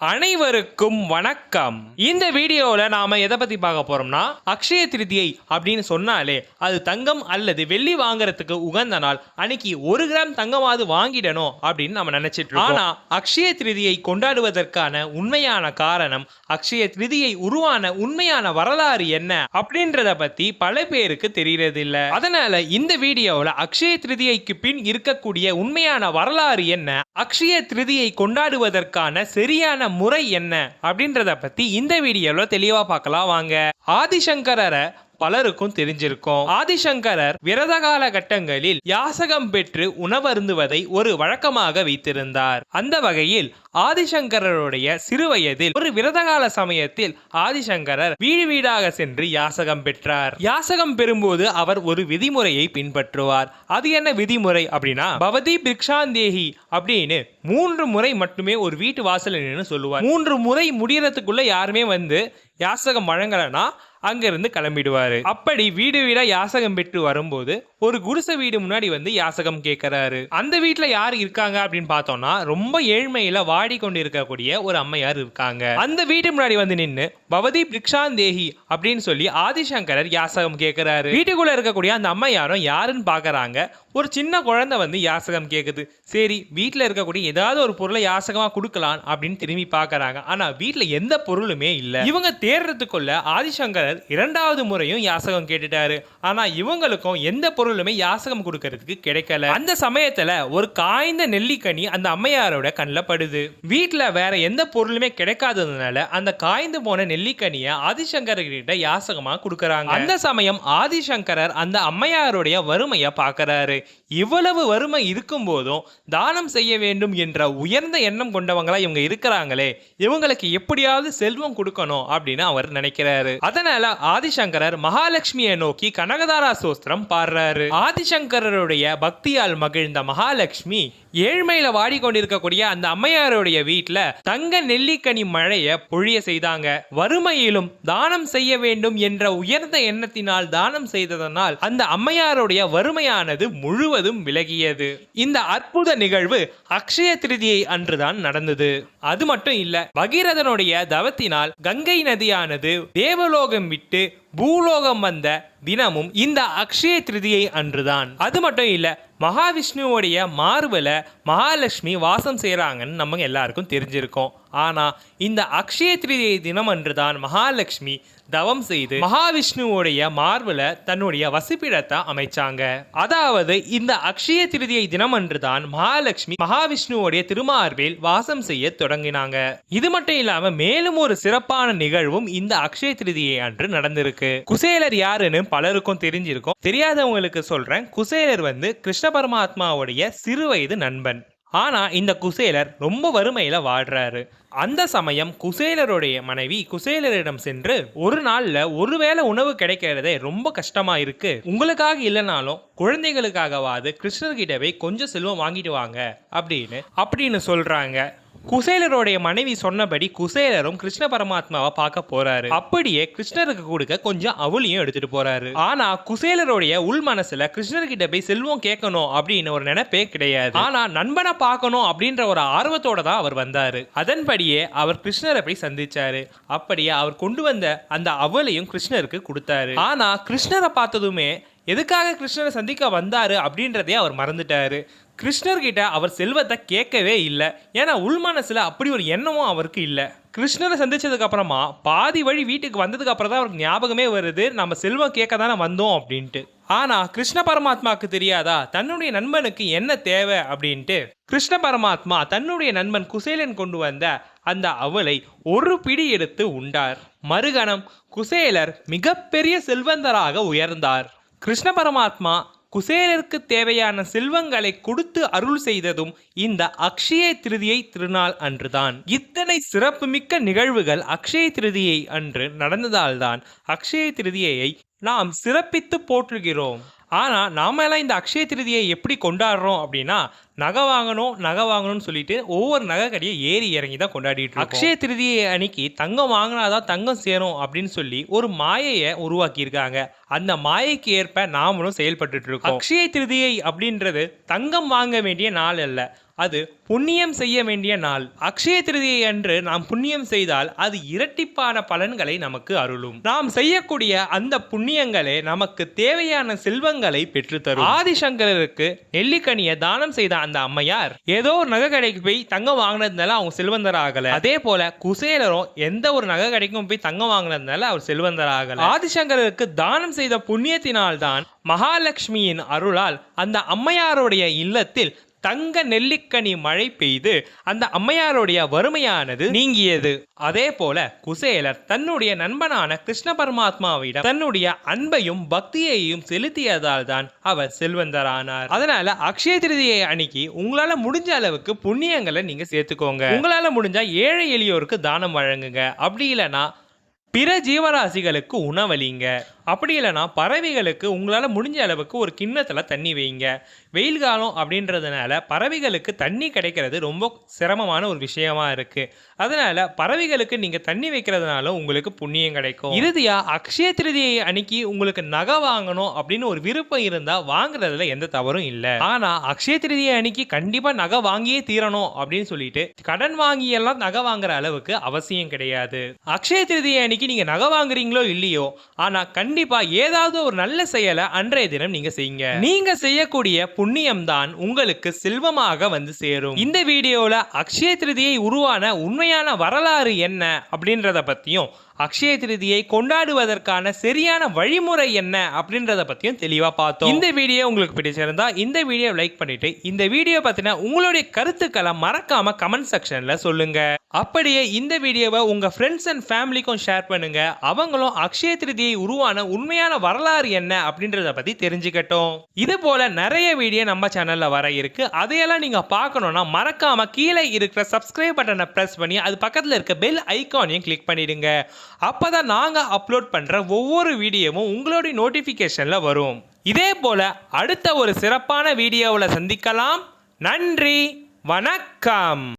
அனைவருக்கும் வணக்கம். இந்த வீடியோவில் நாம எதை பத்தி பார்க்க போறோம்னா அக்ஷய திருதியை அப்படின்னு சொன்னாலே அது தங்கம் அல்லது வெள்ளி வாங்குறதுக்கு உகந்த நாள். அன்னைக்கு ஒரு கிராம் தங்கமாவது வாங்கிடணும் அப்படின்னு நம்ம நினைச்சிட்டு ஆனால் ஆனா அக்ஷய திருதியை கொண்டாடுவதற்கான உண்மையான காரணம் அக்ஷய திருதியை உருவான உண்மையான வரலாறு என்ன அப்படின்றத பத்தி பல பேருக்கு தெரியறது இல்ல அதனால இந்த வீடியோவில் அக்ஷய திருதியைக்கு பின் இருக்கக்கூடிய உண்மையான வரலாறு என்ன அக்ஷய திருதியை கொண்டாடுவதற்கான சரியான முறை என்ன அப்படின்றத பத்தி இந்த வீடியோல தெளிவா பார்க்கலாம். வாங்க. ஆதிசங்கரரை பலருக்கும் தெரிஞ்சிருக்கும். ஆதிசங்கரர் விரத காலகட்டங்களில் யாசகம் பெற்று உணவருந்துவதை ஒரு வழக்கமாக வைத்திருந்தார். அந்த வகையில் ஆதிசங்கரருடைய சிறுவயதில் ஒரு விரதகால சமயத்தில் ஆதிசங்கரர் வீடு வீடாக சென்று யாசகம் பெற்றார். யாசகம் பெறும்போது அவர் ஒரு விதிமுறையை பின்பற்றுவார். அது என்ன விதிமுறை அப்படின்னா பவதி பிக்ஷாந்தேகி அப்படின்னு மூன்று முறை மட்டுமே ஒரு வீட்டு வாசலில் நின்று சொல்லுவார். மூன்று முறை முடியறதுக்குள்ள யாருமே வந்து யாசகம் வழங்கலைன்னா அங்கிருந்து கிளம்பிடுவாரு. அப்படி வீடு வீடா யாசகம் பெற்று வரும்போது ஒரு குருச வீடு முன்னாடி வந்து யாசகம் கேட்கறாரு. அந்த வீட்ல யார் இருக்காங்க அப்படின்னு பார்த்தோம்னா ரொம்ப ஏழ்மையில வாடி கொண்டு இருக்கக்கூடிய ஒரு அம்மையார் இருக்காங்க. அந்த வீட்டு முன்னாடி வந்து நின்னு பவதி பிரிக்ஷாந்தேகி அப்படின்னு சொல்லி ஆதிசங்கரர் யாசகம் கேட்கிறாரு. வீட்டுக்குள்ள இருக்கக்கூடிய அந்த அம்மையாரும் யாருன்னு பாக்குறாங்க ஒரு சின்ன குழந்தை வந்து யாசகம் கேட்குது சரி வீட்டில் இருக்கக்கூடிய ஏதாவது ஒரு பொருளை யாசகமாக கொடுக்கலாம் அப்படின்னு திரும்பி பார்க்குறாங்க ஆனால் வீட்டில் எந்த பொருளுமே இல்லை. இவங்க தேடுறதுக்குள்ள ஆதிசங்கரர் இரண்டாவது முறையும் யாசகம் கேட்டுட்டாரு. ஆனால் இவங்களுக்கும் எந்த பொருளுமே யாசகம் கொடுக்கறதுக்கு கிடைக்கல. அந்த சமயத்தில் ஒரு காய்ந்த நெல்லிக்கனி அந்த அம்மையாரோட கண்ணில் படுது. வீட்டில் வேற எந்த பொருளுமே கிடைக்காததுனால அந்த காய்ந்து போன நெல்லிக்கனியை ஆதிசங்கர் யாசகமாக கொடுக்குறாங்க. அந்த சமயம் ஆதிசங்கரர் அந்த அம்மையாருடைய வறுமையை பார்க்கறாரு இவ்வளவு வறுமை இருக்கும் போதும் தானம் செய்ய வேண்டும் என்ற உயர்ந்த எண்ணம் கொண்டவங்களா இவங்க இருக்கிறாங்களே இவங்களுக்கு எப்படியாவது செல்வம் கொடுக்கணும் அப்படின்னு அவர் நினைக்கிறாரு. அதனால ஆதிசங்கரர் மகாலட்சுமியை நோக்கி கனகதாரா சோஸ்திரம் பாடுறாரு. ஆதிசங்கரருடைய பக்தியால் மகிழ்ந்த மகாலட்சுமி ஏழ்மையில வாடிக்கொண்டிருக்கக்கூடிய அந்த அம்மையாருடைய வீட்டில் தங்க நெல்லிக்கனி மழைய பொழிய செய்தாங்க. வறுமையிலும் தானம் செய்ய வேண்டும் என்ற உயர்ந்த எண்ணத்தினால் தானம் செய்ததனால் அந்த அம்மையாருடைய வறுமையானது முழுவதும் விலகியது. இந்த அற்புத நிகழ்வு அக்ஷய திருதியை அன்றுதான் நடந்தது. அது மட்டும் இல்ல பகீரதனுடைய தவத்தினால் கங்கை நதியானது தேவலோகம் விட்டு பூலோகம் வந்த தினமும் இந்த அக்ஷய திருதியை அன்றுதான். அது மட்டும் இல்ல மகாவிஷ்ணுவோடைய மார்பில் மகாலட்சுமி வாசம் செய்கிறாங்கன்னு நம்ம எல்லாருக்கும் தெரிஞ்சிருக்கோம். ஆனால் இந்த அக்ஷய திருதியை தினம் அன்றுதான் மகாலட்சுமி தவம் செய்து மகாவிஷ்ணுவோடைய மார்பில் தன்னுடைய வசிப்பிடத்தை அமைச்சாங்க. அதாவது இந்த அக்ஷய திருதியை தினம் அன்றுதான் மகாலட்சுமி மகாவிஷ்ணுவோடைய திருமார்பில் வாசம் செய்ய தொடங்கினாங்க. இது மட்டும் இல்லாம மேலும் ஒரு சிறப்பான நிகழ்வும் இந்த அக்ஷய திருதியை அன்று நடந்திருக்கு. குசேலர் யாருன்னு பலருக்கும் தெரிஞ்சிருக்கும். தெரியாதவங்களுக்கு சொல்றேன். குசேலர் வந்து கிருஷ்ண பரமாத்மாவுடைய சிறுவயது நண்பன். ஆனா இந்த குசேலர் ரொம்ப வறுமையில வாழ்றாரு. அந்த சமயம் குசேலருடைய மனைவி குசேலரிடம் சென்று ஒரு நாள்ல ஒருவேளை உணவு கிடைக்கிறதே ரொம்ப கஷ்டமா இருக்கு. உங்களுக்காக இல்லைனாலும் குழந்தைகளுக்காகவாது கிருஷ்ணர்கிட்டவே கொஞ்சம் செல்வம் வாங்கிட்டு வாங்க. அப்படின்னு அப்படின்னு சொல்றாங்க. குசேலருடைய மனைவி சொன்னபடி குசேலரும் கிருஷ்ண பரமாத்மாவை பார்க்க போறாரு. அப்படியே கிருஷ்ணருக்கு கொடுக்க கொஞ்சம் அவளியும் எடுத்துட்டு போறாரு. ஆனா குசேலருடைய உள் மனசுல கிருஷ்ணர்கிட்ட போய் செல்வம் கேட்கணும் அப்படின்னு ஒரு நினைப்பே கிடையாது. ஆனா நண்பனை பார்க்கணும் அப்படின்ற ஒரு ஆர்வத்தோட தான் அவர் வந்தாரு. அதன்படியே அவர் கிருஷ்ணரை போய் சந்திச்சாரு. அப்படியே அவர் கொண்டு வந்த அந்த அவளையும் கிருஷ்ணருக்கு கொடுத்தாரு. ஆனா கிருஷ்ணரை பார்த்ததுமே எதுக்காக கிருஷ்ணரை சந்திக்க வந்தார் அப்படின்றதே அவர் மறந்துட்டார். கிருஷ்ணர்கிட்ட அவர் செல்வத்தை கேட்கவே இல்லை. ஏன்னா உள் அப்படி ஒரு எண்ணமும் அவருக்கு இல்லை. கிருஷ்ணரை சந்திச்சதுக்கு அப்புறமா பாதி வழி வீட்டுக்கு வந்ததுக்கு அப்புறம் தான் அவருக்கு ஞாபகமே வருது. நம்ம செல்வம் கேட்க தானே வந்தோம் அப்படின்ட்டு. ஆனால் கிருஷ்ண பரமாத்மாவுக்கு தெரியாதா? தன்னுடைய நண்பனுக்கு என்ன தேவை அப்படின்ட்டு. கிருஷ்ண பரமாத்மா தன்னுடைய நண்பன் குசேலன் கொண்டு வந்த அந்த அவளை ஒரு பிடி எடுத்து உண்டார். மறுகணம் குசேலர் மிகப்பெரிய செல்வந்தராக உயர்ந்தார். கிருஷ்ண பரமாத்மா குசேலருக்கு தேவையான செல்வங்களை கொடுத்து அருள் செய்ததும் இந்த அக்ஷய திருதியை திருநாள் அன்றுதான். இத்தனை சிறப்புமிக்க நிகழ்வுகள் அக்ஷய திருதியை அன்று நடந்ததால்தான் அக்ஷய திருதியை நாம் சிறப்பித்து போற்றுகிறோம். ஆனா நாம எல்லாம் இந்த அக்ஷய திருதியை எப்படி கொண்டாடுறோம் அப்படின்னா நகை வாங்கணும் நகை வாங்கணும்னு சொல்லிட்டு ஒவ்வொரு நகை கடையை ஏறி இறங்கி தான் கொண்டாடிட்டு இருக்கோம். அக்ஷய திருதியை அன்னைக்கு தங்கம் வாங்கினாதான் தங்கம் சேரும் அப்படின்னு சொல்லி ஒரு மாயையை உருவாக்கியிருக்காங்க. அந்த மாயைக்கு ஏற்ப நாமளும் செயல்பட்டுட்டு இருக்கோம். அக்ஷய திருதியை அப்படின்றது தங்கம் வாங்க வேண்டிய நாள் அல்ல. அது புண்ணியம் செய்ய வேண்டிய நாள். அக்ஷய திருதியை அன்று நாம் புண்ணியம் செய்தால் அது இரட்டிப்பான பலன்களை நமக்கு அருளும். நாம் செய்யக்கூடிய அந்த புண்ணியங்களே நமக்கு தேவையான செல்வங்களை பெற்றுத்தரும். ஆதிசங்கரருக்கு நெல்லிக்கனியை தானம் செய்த அந்த அம்மையார் ஏதோ ஒரு நகை கடைக்கு போய் தங்கம் வாங்கினதுனால அவங்க செல்வந்தர் ஆகல. அதே போல குசேலரும் எந்த ஒரு நகை கடைக்கும் போய் தங்கம் வாங்கினதுனால அவர் செல்வந்தர் ஆகல. ஆதிசங்கரருக்கு தானம் செய்த புண்ணியத்தினால்தான் மகாலட்சுமியின் அருளால் அந்த அம்மையாருடைய இல்லத்தில் தங்க நெல்லிக்கனி மழை பெய்து அந்த அம்மையாருடைய வறுமையானது நீங்கியது. அதே போல குசேலர் தன்னுடைய நண்பனான கிருஷ்ண பரமாத்மாவிடம் தன்னுடைய அன்பையும் பக்தியையும் செலுத்தியதால் தான் அவர் செல்வந்தரானார். அதனால அக்ஷய திருதியை அன்னைக்கு உங்களால முடிஞ்ச அளவுக்கு புண்ணியங்களை நீங்க சேர்த்துக்கோங்க. உங்களால முடிஞ்சா ஏழை எளியோருக்கு தானம் வழங்குங்க. அப்படி இல்லைன்னா பிற ஜீவராசிகளுக்கு உணவளிங்க. அப்படி இல்லைன்னா பறவைகளுக்கு உங்களால் முடிஞ்ச அளவுக்கு ஒரு கிண்ணத்தில் தண்ணி வைங்க. வெயில் காலம் அப்படின்றதுனால பறவைகளுக்கு தண்ணி கிடைக்கிறது ரொம்ப சிரமமான ஒரு விஷயமா இருக்கு. அதனால பறவைகளுக்கு நீங்கள் தண்ணி வைக்கிறதுனால உங்களுக்கு புண்ணியம் கிடைக்கும். இறுதியாக அக்ஷய திருதியை அன்னைக்கு உங்களுக்கு நகை வாங்கணும் அப்படின்னு ஒரு விருப்பம் இருந்தால் வாங்குறதுல எந்த தவறும் இல்லை. ஆனால் அக்ஷய திருதியை அன்னைக்கு கண்டிப்பாக நகை வாங்கியே தீரணும் அப்படின்னு சொல்லிட்டு கடன் வாங்கியெல்லாம் நகை வாங்குற அளவுக்கு அவசியம் கிடையாது. அக்ஷய திருதியை அன்னைக்கு நீங்க நகை வாங்குறீங்களோ இல்லையோ ஆனா கண்டிப்பா ஏதாவது ஒரு நல்ல செயலை அன்றைய தினம் நீங்க செய்யுங்க. நீங்க செய்யக்கூடிய புண்ணியம் தான் உங்களுக்கு செல்வமாக வந்து சேரும். இந்த வீடியோல அக்ஷய திருதியை உருவான உண்மையான வரலாறு என்ன அப்படின்றத பத்தியும் அக்ஷய திருதியை கொண்டாடுவதற்கான சரியான வழிமுறை என்ன அப்படின்றத பற்றியும் தெளிவாக பார்த்தோம். இந்த வீடியோ உங்களுக்கு பிடிச்சிருந்தா இந்த வீடியோ லைக் பண்ணிட்டு இந்த வீடியோ பற்றின உங்களுடைய கருத்துக்களை மறக்காம கமெண்ட் செக்ஷன்ல சொல்லுங்க. அப்படியே இந்த வீடியோவை உங்க ஃப்ரெண்ட்ஸ் அண்ட் ஃபேமிலிக்கும் ஷேர் பண்ணுங்க. அவங்களும் அக்ஷய திருதியை உருவான உண்மையான வரலாறு என்ன அப்படின்றத பத்தி தெரிஞ்சுக்கட்டும். இது போல நிறைய வீடியோ நம்ம சேனல்ல வர இருக்கு. அதையெல்லாம் நீங்க பார்க்கணும்னா மறக்காம கீழே இருக்கிற சப்ஸ்கிரைப் பட்டனை பிரஸ் பண்ணி அது பக்கத்துல இருக்க பெல் ஐகானையும் கிளிக் பண்ணிடுங்க. அப்போ தான் நாங்கள் அப்லோட் பண்ணுற ஒவ்வொரு வீடியோவும் உங்களுடைய நோட்டிஃபிகேஷனில் வரும். இதே போல அடுத்த ஒரு சிறப்பான வீடியோவில் சந்திக்கலாம். நன்றி. வணக்கம்.